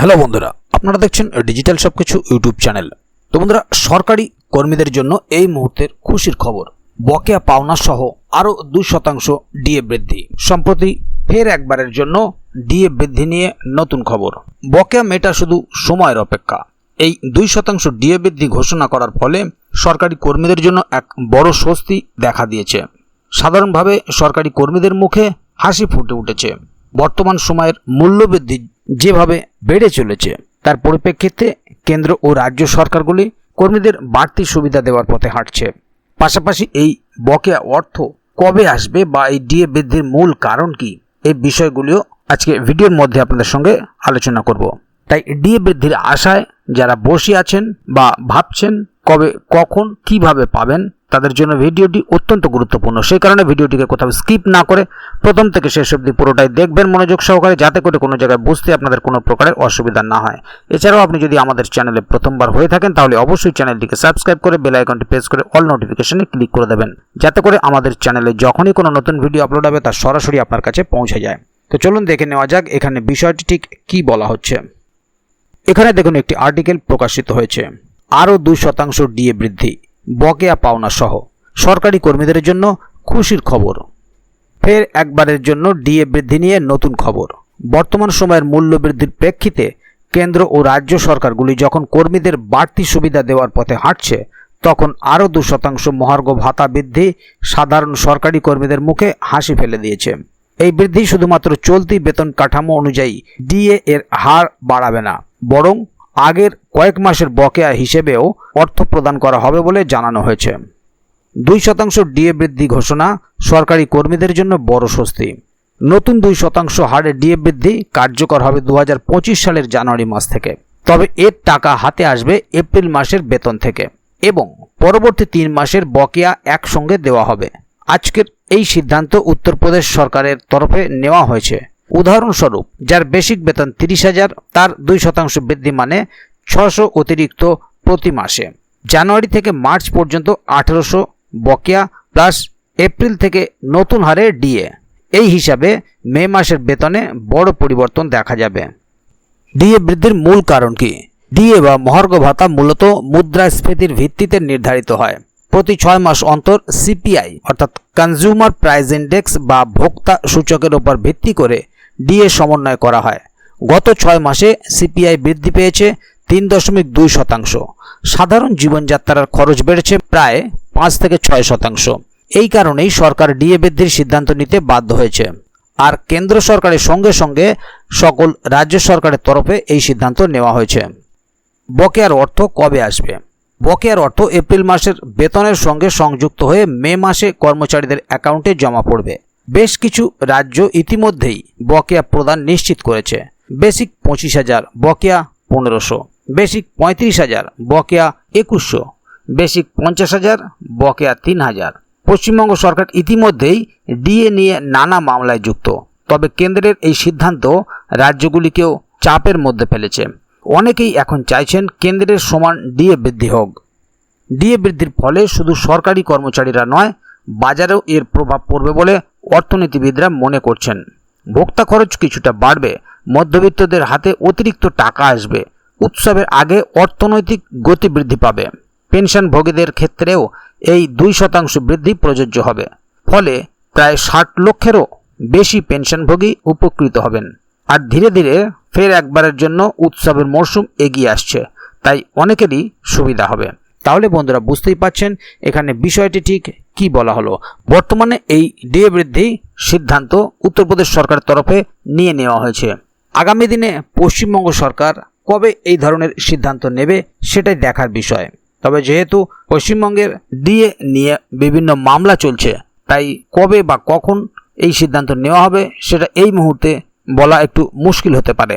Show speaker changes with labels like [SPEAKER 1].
[SPEAKER 1] Hello বন্ধুরা, আপনারা দেখছেন ডিজিটাল সবকিছু ইউটিউব চ্যানেল। তো বন্ধুরা, সরকারি কর্মীদের জন্য এই মুহূর্তের খুশির খবর। বকেয়া পাওনা সহ আরও দুই শতাংশ ডিএ বৃদ্ধি। সম্প্রতি ফের একবারের জন্য ডিএ বৃদ্ধি নিয়ে নতুন খবর। বকেয়া মেটা শুধু সময়ের অপেক্ষা। এই দুই শতাংশ ডিএ বৃদ্ধি ঘোষণা করার ফলে সরকারি কর্মীদের জন্য এক বড় স্বস্তি দেখা দিয়েছে। সাধারণভাবে সরকারি কর্মীদের মুখে হাসি ফুটে উঠেছে। বর্তমান সময়ের মূল্যবৃদ্ধি যেভাবে বেড়ে চলেছে, তার পরিপ্রেক্ষিতে কেন্দ্র ও রাজ্য সরকারগুলি কর্মীদের বাড়তি সুবিধা দেওয়ার পথে হাঁটছে। পাশাপাশি এই বকেয়া অর্থ কবে আসবে বা এই ডিএ বৃদ্ধির মূল কারণ কি এই বিষয়গুলিও আজকে ভিডিওর মধ্যে আপনাদের সঙ্গে আলোচনা করব। তাই ডিএ বৃদ্ধির আশায় যারা বসে আছেন বা ভাবছেন কবে, কখন, কীভাবে পাবেন তাদের জন্য ভিডিওটি অত্যন্ত গুরুত্বপূর্ণ। সেই কারণে ভিডিওটিকে কোথাও স্কিপ না করে প্রথম থেকে শেষ অবধি পুরোটাই দেখবেন মনোযোগ সহকারে, যাতে করে কোনো জায়গায় বুঝতে আপনাদের কোনো প্রকারের অসুবিধা না হয়। এছাড়াও আপনি যদি আমাদের চ্যানেলে প্রথমবার হয়ে থাকেন, তাহলে অবশ্যই চ্যানেলটিকে সাবস্ক্রাইব করে বেল আইকনটি প্রেস করে অল নোটিফিকেশনে ক্লিক করে দেবেন, যাতে করে আমাদের চ্যানেলে যখনই কোনো নতুন ভিডিও আপলোড হবে, তা সরাসরি আপনার কাছে পৌঁছে যায়। তো চলুন দেখে নেওয়া যাক এখানে বিষয়টি ঠিক কী বলা হচ্ছে। এখানে দেখুন, একটি আর্টিকেল প্রকাশিত হয়েছে। আরও দুই শতাংশ ডিএ বৃদ্ধি। বকেয়া পাওনা সহ। সরকারি কর্মীদের জন্য খুশির খবর। ফের একবারের জন্য ডিএ বৃদ্ধি নিয়ে নতুন খবর। বর্তমান সময়ের মূল্য বৃদ্ধির প্রেক্ষিতে কেন্দ্র ও রাজ্য সরকারগুলি যখন কর্মীদের বাড়তি সুবিধা দেওয়ার পথে হাঁটছে, তখন আরও দু শতাংশ মহার্ঘ ভাতা বৃদ্ধি সাধারণ সরকারি কর্মীদের মুখে হাসি ফেলে দিয়েছে। এই বৃদ্ধি শুধুমাত্র চলতি বেতন কাঠামো অনুযায়ী ডিএ এর হার বাড়াবে না, বরং আগের কয়েক মাসের বকেয়া হিসেবেও অর্থ প্রদান করা হবে বলে জানানো হয়েছে। দুই শতাংশ ডিএ বৃদ্ধি ঘোষণা সরকারি কর্মীদের জন্য বড় স্বস্তি। নতুন দুই শতাংশ হারে ডিএ বৃদ্ধি কার্যকর হবে দু হাজার পঁচিশ সালের জানুয়ারি মাস থেকে। তবে এর টাকা হাতে আসবে এপ্রিল মাসের বেতন থেকে এবং পরবর্তী তিন মাসের বকেয়া একসঙ্গে দেওয়া হবে। আজকের এই সিদ্ধান্ত উত্তরপ্রদেশ সরকারের তরফে নেওয়া হয়েছে। উদাহরণস্বরূপ, যার বেসিক বেতন তিরিশ হাজার, তার দুই শতাংশ বৃদ্ধি মানে ছশো অতিরিক্ত প্রতি মাসে। জানুয়ারি থেকে মার্চ পর্যন্ত আঠেরোশো বকেয়া, প্লাস এপ্রিল থেকে নতুন হারে ডিএ। এই হিসাবে মে মাসের বেতনে বড় পরিবর্তন দেখা যাবে। ডিএ বৃদ্ধির মূল কারণ কি? ডিএ বা মহার্ঘ ভাতা মূলত মুদ্রাস্ফীতির ভিত্তিতে নির্ধারিত হয়। প্রতি ছয় মাস অন্তর সিপিআই, অর্থাৎ কনজিউমার প্রাইস ইন্ডেক্স বা ভোক্তা সূচকের উপর ভিত্তি করে ডিএ সমন্বয় করা হয়। গত ছয় মাসে সিপিআই বৃদ্ধি পেয়েছে তিন দশমিক দুই শতাংশ। সাধারণ জীবনযাত্রার খরচ বেড়েছে প্রায় পাঁচ থেকে ছয় শতাংশ। এই কারণেই সরকার ডিএ বৃদ্ধির সিদ্ধান্ত নিতে বাধ্য হয়েছে। আর কেন্দ্র সরকারের সঙ্গে সঙ্গে সকল রাজ্য সরকারের তরফে এই সিদ্ধান্ত নেওয়া হয়েছে। বকেয়ার অর্থ কবে আসবে? বকেয়ার অর্থ এপ্রিল মাসের বেতনের সঙ্গে সংযুক্ত হয়ে মে মাসে কর্মচারীদের অ্যাকাউন্টে জমা পড়বে। বেশ কিছু রাজ্য ইতিমধ্যেই বকেয়া প্রদান নিশ্চিত করেছে। বেসিক পঁচিশ হাজার বকেয়া পনেরোশো, বেসিক পঁয়ত্রিশ হাজার বকেয়া একুশশো, বেসিক পঞ্চাশ হাজার বকেয়া তিন হাজার। পশ্চিমবঙ্গ সরকার ইতিমধ্যেই ডিএ নিয়ে নানা মামলায় যুক্ত। তবে কেন্দ্রের এই সিদ্ধান্ত রাজ্যগুলিকেও চাপের মধ্যে ফেলেছে। অনেকেই এখন চাইছেন কেন্দ্রের সমান ডিএ বৃদ্ধি হোক। ডিএ বৃদ্ধির ফলে শুধু সরকারি কর্মচারীরা নয়, বাজারেও এর প্রভাব পড়বে বলে অর্থনীতিবিদরা মনে করছেন, ভোক্তা খরচ কিছুটা বাড়বে, মধ্যবিত্তদের হাতে অতিরিক্ত টাকা আসবে, উৎসবের আগে অর্থনৈতিক গতি বৃদ্ধি পাবে, পেনশনভোগীদের ক্ষেত্রেও এই দুই শতাংশ বৃদ্ধি প্রযোজ্য হবে, ফলে প্রায় ষাট লক্ষেরও বেশি পেনশনভোগী উপকৃত হবেন। আর ধীরে ধীরে ফের একবারের জন্য উৎসবের মরশুম এগিয়ে আসছে, তাই অনেকেরই সুবিধা হবে। তাহলে বন্ধুরা বুঝতেই পাচ্ছেন এখানে বিষয়টি ঠিক কি বলা হলো। বর্তমানে এই ডিএ বৃদ্ধি সিদ্ধান্ত উত্তরপ্রদেশ সরকারের তরফে নিয়ে নেওয়া হয়েছে। আগামী দিনে পশ্চিমবঙ্গ সরকার কবে এই ধরনের সিদ্ধান্ত নেবে সেটাই দেখার বিষয়। তবে যেহেতু পশ্চিমবঙ্গের ডিএ নিয়ে বিভিন্ন মামলা চলছে, তাই কবে বা কখন এই সিদ্ধান্ত নেওয়া হবে সেটা এই মুহূর্তে বলা একটু মুশকিল হতে পারে।